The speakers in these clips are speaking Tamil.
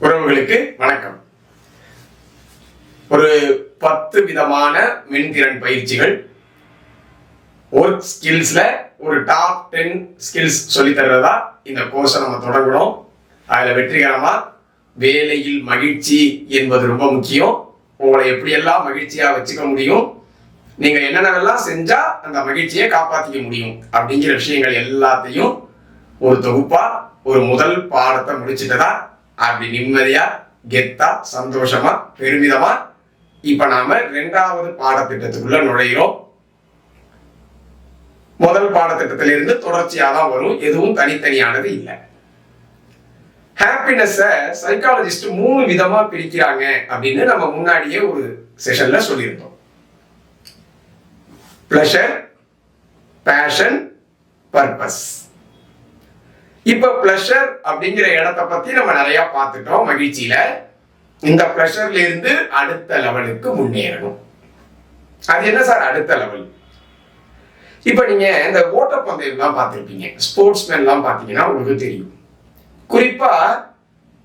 உறவுகளுக்கு வணக்கம். ஒரு பத்து விதமான மென்திறன் பயிற்சிகள். ஒர்க் ஸ்கில்ஸ்ல ஒரு டாப் டென் ஸ்கில்ஸ் சொல்லி தர்றதா இந்த கோர்ஸை நம்ம தொடங்கணும். அதுல வெற்றிகரமா வேலையில் மகிழ்ச்சி என்பது ரொம்ப முக்கியம். உங்களை எப்படியெல்லாம் மகிழ்ச்சியா வச்சுக்க முடியும்? நீங்க என்னென்னவெல்லாம் செஞ்சா அந்த மகிழ்ச்சியை காப்பாற்றிக்க முடியும்? அப்படிங்கிற விஷயங்கள் எல்லாத்தையும் ஒரு தொகுப்பா ஒரு முதல் பாடத்தை முடிச்சிட்டதா அப்படி நிம்மதியா கெத்தா சந்தோஷமா பெருமிதமா? இப்ப நாம ரெண்டாவது பாடத்திட்டத்துக்குள்ள நுழைகிறோம் முதல் பாடத்திட்டத்திலிருந்து தொடர்ச்சியா தான் வரும். எதுவும் தனித்தனியானது இல்லை. ஹாப்பினஸ சைக்காலஜிஸ்ட் மூணு விதமா பிரிக்கிறாங்க அப்படின்னு நம்ம முன்னாடியே ஒரு செஷன்ல சொல்லியிருந்தோம். பிளஷர் பேஷன் பர்பஸ் இப்ப பிளஷர் அப்படிங்கிற இடத்த பத்தி நம்ம நிறைய பார்த்துட்டோம் மகிழ்ச்சியில. இந்த பிளஷர்ல இருந்து அடுத்த லெவலுக்கு முன்னேறணும். அது என்ன சார் அடுத்த லெவல் இப்ப நீங்க இந்த ஓட்டப்பந்தயம்லாம் பார்த்துருப்பீங்க. ஸ்போர்ட்ஸ்மேன்லாம் பார்த்தீங்கன்னா உங்களுக்கு தெரியும். குறிப்பா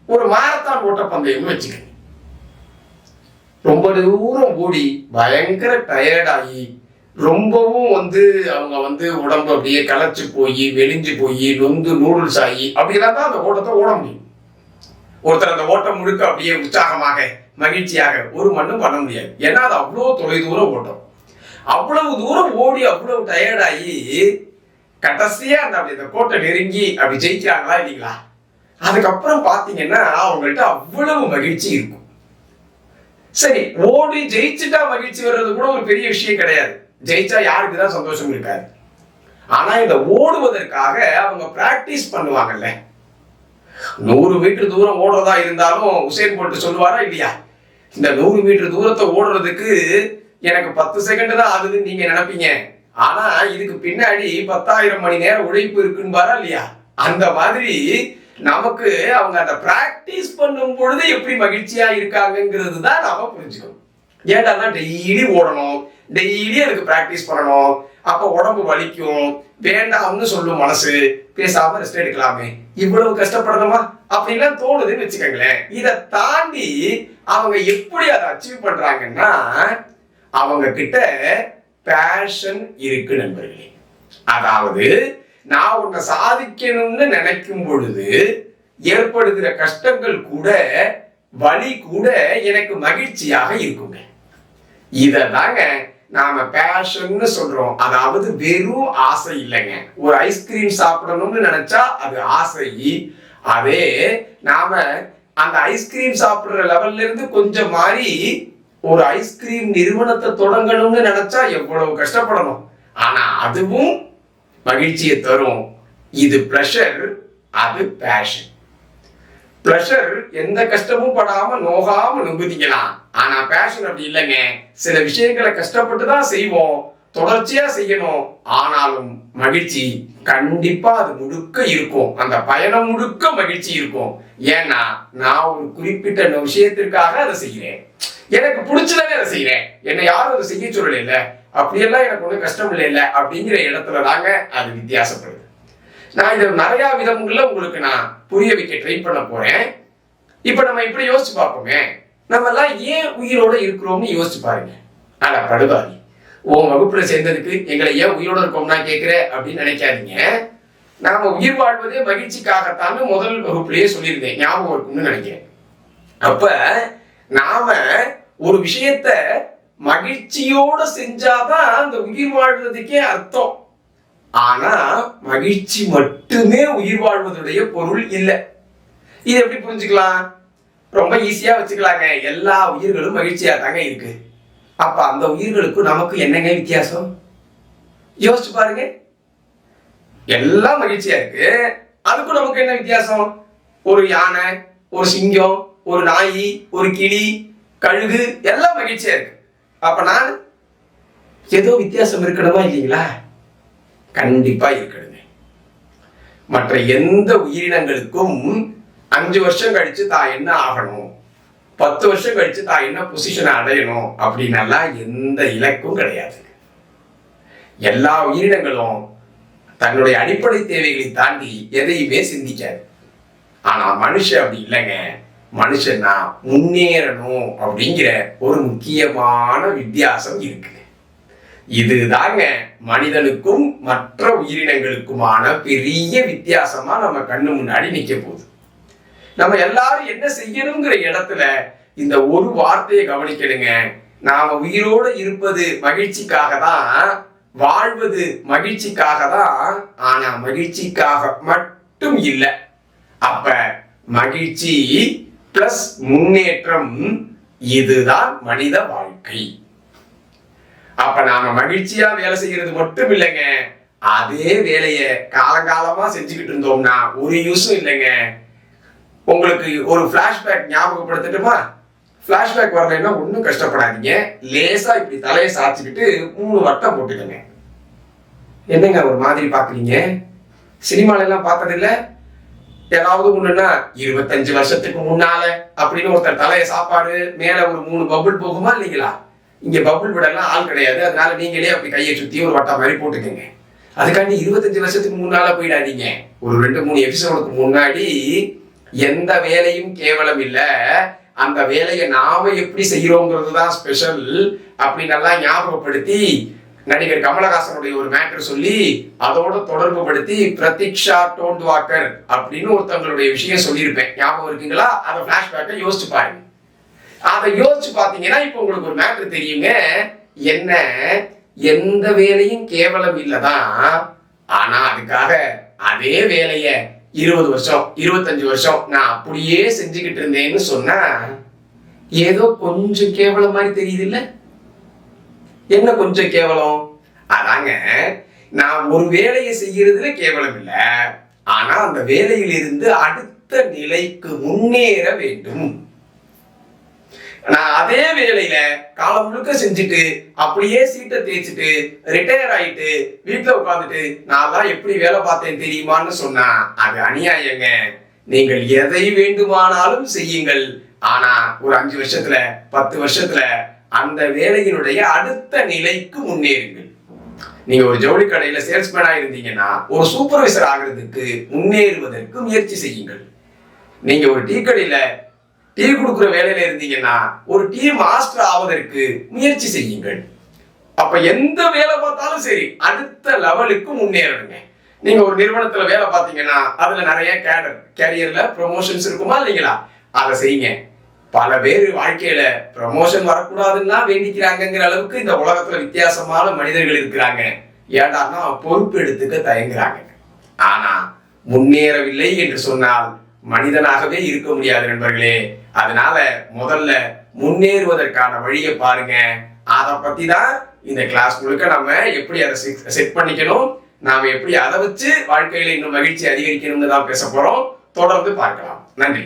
ஒரு மாரத்தான் ஓட்டப்பந்தயம்னு வச்சுக்கோங்க. ரொம்ப தூரம் ஓடி பயங்கர டயர்டாகி ரொம்பவும் வந்து அவங்க வந்து உடம்பு அப்படியே களைச்சு போய் வெளிஞ்சு போய் நொந்து நூடுல்ஸ் ஆகி அப்படிலாம் தான் அந்த ஓட்டத்தை ஓட முடியும். ஒருத்தர் அந்த ஓட்டம் முழுக்க அப்படியே உற்சாகமாக மகிழ்ச்சியாக ஒரு மண்ணும் பண்ண முடியாது. ஏன்னா அது அவ்வளோ தொலை தூரம் ஓட்டம். அவ்வளவு தூரம் ஓடி அவ்வளவு டயர்டாகி கடைசியா அந்த அப்படி அந்த கோட்டை நெருங்கி அப்படி ஜெயிக்கிறாங்களா இல்லைங்களா? அதுக்கப்புறம் பார்த்தீங்கன்னா அவங்கள்ட்ட அவ்வளவு மகிழ்ச்சி இருக்கும். சரி ஓடி ஜெயிச்சுட்டா மகிழ்ச்சி வர்றது கூட ஒரு பெரிய விஷயம் கிடையாது. ஜெயிச்சா யாருக்கு தான் சந்தோஷம் இருக்காது. ஆனா இந்த ஓடுவதற்காக அவங்க பிராக்டிஸ் பண்ணுவாங்கல்ல. நூறு மீட்டர் தூரம் ஓடுறதா இருந்தாலும் உசேன் போட்டு சொல்லுவாரா இல்லையா? இந்த நூறு மீட்டர் தூரத்தை ஓடுறதுக்கு எனக்கு பத்து செகண்ட் தான் ஆகுதுன்னு நீங்க நினைப்பீங்க. ஆனா இதுக்கு பின்னாடி பத்தாயிரம் மணி நேரம் உழைப்பு இருக்குன்னு பாரா இல்லையா? அந்த மாதிரி நமக்கு அவங்க அந்த பிராக்டிஸ் பண்ணும் பொழுது எப்படி மகிழ்ச்சியா இருக்காங்கங்கிறது தான் நாம புரிஞ்சுக்கணும். ஏன்டா டெய்லி ஓடணும். டெய்லி அதுக்கு ப்ராக்டிஸ் பண்ணணும். அப்போ உடம்பு வலிக்கும். வேண்டாம்னு சொல்லும் மனசு. பேசாம ரெஸ்ட் எடுக்கலாமே. இவ்வளவு கஷ்டப்படணுமா? அப்படின்லாம் தோணுதுன்னு வச்சுக்கோங்களேன். இதை தாண்டி அவங்க எப்படி அதை அச்சீவ் பண்றாங்கன்னா அவங்க கிட்ட பேஷன் இருக்கு நண்பர்களே. அதாவது நான் உன்னை சாதிக்கணும்னு நினைக்கும் பொழுது ஏற்படுகிற கஷ்டங்கள் கூட வலி கூட எனக்கு மகிழ்ச்சியாக இருக்குங்க. இததாங்க நாம பேஷன்னு சொல்றோம். அதாவது வெறும் ஆசை இல்லைங்க. ஒரு ஐஸ்கிரீம் சாப்பிடணும்னு நினைச்சா அது ஆசை. அதே நாம அந்த ஐஸ்கிரீம் சாப்பிடுற லெவல்ல இருந்து கொஞ்சம் மாறி ஒரு ஐஸ்கிரீம் நிறுவனத்தை தொடங்கணும்னு நினைச்சா எவ்வளவு கஷ்டப்படணும். ஆனா அதுவும் மகிழ்ச்சியை தரும். இது ப்ரெஷர் அது பேஷன் ப்ரெஷர் எந்த கஷ்டமும் படாம நோகாம நுங்குதிக்கலாம் ஆனா பேஷன் அப்படி இல்லைங்க. சில விஷயங்களை கஷ்டப்பட்டு தான் செய்வோம். தொடர்ச்சியா செய்யணும். ஆனாலும் மகிழ்ச்சி கண்டிப்பா அது முழுக்க இருக்கும். அந்த பயணம் முழுக்க மகிழ்ச்சி இருக்கும். ஏன்னா நான் ஒரு குறிப்பிட்ட விஷயத்திற்காக அதை செய்கிறேன். எனக்கு பிடிச்சதானே அதை செய்யறேன் என்னை யாரும் அதை செய்ய சொல்லல அப்படியெல்லாம் எனக்கு ஒன்றும் கஷ்டம் இல்லை இல்லை அப்படிங்கிற இடத்துல தாங்க அது வித்தியாசப்படுது. நான் இதை நிறைய விதங்கள்ல உங்களுக்கு நான் புரிய வைக்க ட்ரை பண்ண போறேன். இப்ப நம்ம இப்படி யோசிச்சு பார்ப்போமே. நம்ம எல்லாம் ஏன் உயிரோட இருக்கிறோம்னு யோசிச்சு பாருங்க. ஆனா படுவாரி உன் வகுப்புல சேர்ந்ததுக்கு எங்களை ஏன் உயிரோட இருக்கோம்னா கேட்கிற அப்படின்னு நினைக்காதீங்க. நாம உயிர் வாழ்வதே மகிழ்ச்சிக்காகத்தான் முதல் வகுப்புலயே சொல்லியிருந்தேன். ஞாபகம் இருக்கும்னு நினைக்கிறேன். அப்ப நாம ஒரு விஷயத்த மகிழ்ச்சியோட செஞ்சாதான் அந்த உயிர் வாழ்வதுக்கே அர்த்தம். ஆனா மகிழ்ச்சி மட்டுமே உயிர் வாழ்வதுடைய பொருள் இல்லை. இது எப்படி புரிஞ்சுக்கலாம்? ரொம்ப ஈஸியா வச்சுக்கலாங்க. எல்லா உயிர்களும் மகிழ்ச்சியா தாங்க இருக்கு. அப்ப அந்த உயிர்களுக்கும் நமக்கு என்னங்க வித்தியாசம்? யோசிச்சு பாருங்க. எல்லாம் மகிழ்ச்சியா இருக்கு. அதுக்கும் நமக்கு என்ன வித்தியாசம்? ஒரு யானை ஒரு சிங்கம் ஒரு நாய் ஒரு கிளி கழுகு எல்லாம் மகிழ்ச்சியா இருக்கு. அப்ப நான் ஏதோ வித்தியாசம் இருக்கணுமா இல்லைங்களா? கண்டிப்பா இருக்கணுங்க. மற்ற எந்த உயிரினங்களுக்கும் அஞ்சு வருஷம் கழிச்சு தான் என்ன ஆகணும்? பத்து வருஷம் கழிச்சு தான் என்ன பொசிஷனை அடையணும்? அப்படின்னலாம் எந்த இலக்கும் கிடையாது. எல்லா உயிரினங்களும் தன்னுடைய அடிப்படை தேவைகளை தாண்டி எதையுமே சிந்திக்காது. ஆனா மனுஷன் அப்படி இல்லைங்க. மனுஷன்னா முன்னேறணும் அப்படிங்கிற ஒரு முக்கியமான வித்தியாசம் இருக்கு. இதுதாங்க மனிதனுக்கும் மற்ற உயிரினங்களுக்குமான பெரிய வித்தியாசமா நம்ம கண்ணு முன்னாடி நிக்க போகுது. நம்ம எல்லாரும் என்ன செய்யணுங்கிற இடத்துல இந்த ஒரு வார்த்தையை கவனிக்கணுங்க. நாம உயிரோடு இருப்பது மகிழ்ச்சிக்காக தான் வாழ்வது மகிழ்ச்சிக்காக தான் ஆனா மகிழ்ச்சிக்காக மட்டும் இல்லை. அப்ப மகிழ்ச்சி பிளஸ் முன்னேற்றம் இதுதான் மனித வாழ்க்கை. அப்ப நாம மகிழ்ச்சியா வேலை செய்யறது மட்டும் இல்லைங்க. அதே வேலையை காலங்காலமா செஞ்சுக்கிட்டு இருந்தோம்னா ஒரு யூஸும் இல்லைங்க. உங்களுக்கு ஒரு பிளாஷ்பேக் ஞாபகப்படுத்தட்டுமா? பிளாஷ்பேக் வரலைன்னா ஒன்றும் கஷ்டப்படாதீங்க. லேசா இப்படி தலையை சாய்ச்சிக்கிட்டு மூணு வட்டம் போட்டுக்கங்க. என்னங்க ஒரு மாதிரி பாக்குறீங்க? சினிமால எல்லாம் பார்த்ததில்ல? ஏதாவது ஒண்ணுன்னா இருபத்தஞ்சு வருஷத்துக்கு முன்னால அப்படின்னு ஒருத்தர் தலையை சாப்பாடு மேல ஒரு மூணு பபுள் போகுமா இல்லைங்களா? இங்க பபுள் விடலாம் ஆள் கிடையாது. அதனால நீங்களே அப்படி கையை சுத்தி ஒரு வட்டம் மாதிரி போட்டுக்கோங்க. அதுக்காண்டி இருபத்தஞ்சு வருஷத்துக்கு முன்னால போயிடாதீங்க. ஒரு ரெண்டு மூணு எபிசோடுக்கு முன்னாடி எந்த வேலையும் கேவலம் இல்லை. அந்த வேலையை நாம எப்படி செய்யறோங்கிறது தான் ஸ்பெஷல் அப்படின்னு நல்லா ஞாபகப்படுத்தி நடிகர் கமலஹாசனுடைய ஒரு மேட்டர் சொல்லி அதோட தொடர்பு படுத்தி பிரதீக்ஷா டோண்ட் வாக்கர் அப்படின்னு ஒருத்தவங்களுடைய விஷயம் சொல்லியிருப்பேன். ஞாபகம் இருக்குங்களா? அதை பிளாஷ்பேக்கை யோசிச்சு பாருங்க. அதை யோசிச்சு பாத்தீங்கன்னா இப்ப உங்களுக்கு ஒரு மேட்ரு தெரியுங்க. என்ன? எந்த வேலையும் கேவலம் இல்லதான் ஆனா அதுக்காக அதே வேலைய இருபது வருஷம் இருபத்தஞ்சு வருஷம் நான் அப்படியே செஞ்சுக்கிட்டு இருந்தேன்னு சொன்னா ஏதோ கொஞ்சம் கேவலம் மாதிரி தெரியுது இல்ல என்ன கொஞ்சம் கேவலம்? அதாங்க நான் ஒரு வேலையை செய்யறதுல கேவலம் இல்ல. ஆனா அந்த வேலையிலிருந்து அடுத்த நிலைக்கு முன்னேற வேண்டும். நான் அதே வேலையில காலம் முழுக்க செஞ்சுட்டு அப்படியே சீட்டை தேய்ச்சிட்டு ரிட்டையர் ஆயிட்டு வீட்டுல உட்காந்துட்டு நான் தான் எப்படி வேலை பார்த்தேன் தெரியுமான்னு சொன்னா அது அநியாயங்க. நீங்கள் எதை வேண்டுமானாலும் செய்யுங்கள். ஆனா ஒரு அஞ்சு வருஷத்துல பத்து வருஷத்துல அந்த வேலையினுடைய அடுத்த நிலைக்கு முன்னேறுங்கள். நீங்க ஒரு ஜவுளி கடையில சேல்ஸ்மேனா இருந்தீங்கன்னா ஒரு சூப்பர்வைசர் ஆகிறதுக்கு முன்னேறுவதற்கு முயற்சி செய்யுங்கள். நீங்க ஒரு டீ கடையில டீ கொடுக்குற வேலையில இருந்தீங்கன்னா ஒரு டீ மாஸ்டர் ஆவதற்கு முயற்சி செய்யுங்கள். அப்ப எந்த வேலை பார்த்தாலும் சரி அடுத்த லெவலுக்கு முன்னேறணுங்க. நீங்க ஒரு நிறுவனத்துல வேலை பார்த்தீங்கன்னா அதுல நிறைய கேடர் கேரியர்ல ப்ரொமோஷன்ஸ் இருக்குமா இல்லைங்களா? அதை செய்யுங்க. பல பேர் வாழ்க்கையில ப்ரமோஷன் வரக்கூடாதுன்னா வேண்டிக்கிறாங்கங்கிற அளவுக்கு இந்த உலகத்துல வித்தியாசமான மனிதர்கள் இருக்கிறாங்க. ஏடான்னா பொறுப்பு எடுத்துக்க தயங்குறாங்க. ஆனா முன்னேறவில்லை என்று சொன்னால் மனிதனாகவே இருக்க முடியாது நண்பர்களே. அதனால முதல்ல முன்னேறுவதற்கான வழியை பாருங்க. அதை பத்தி தான் இந்த கிளாஸ் முழுக்க நம்ம எப்படி அதை செட் பண்ணிக்கணும் நாம எப்படி அதை வச்சு வாழ்க்கையில இன்னும் மகிழ்ச்சி அதிகரிக்கணும்னு தான் பேச போறோம். தொடர்ந்து பார்க்கலாம். நன்றி.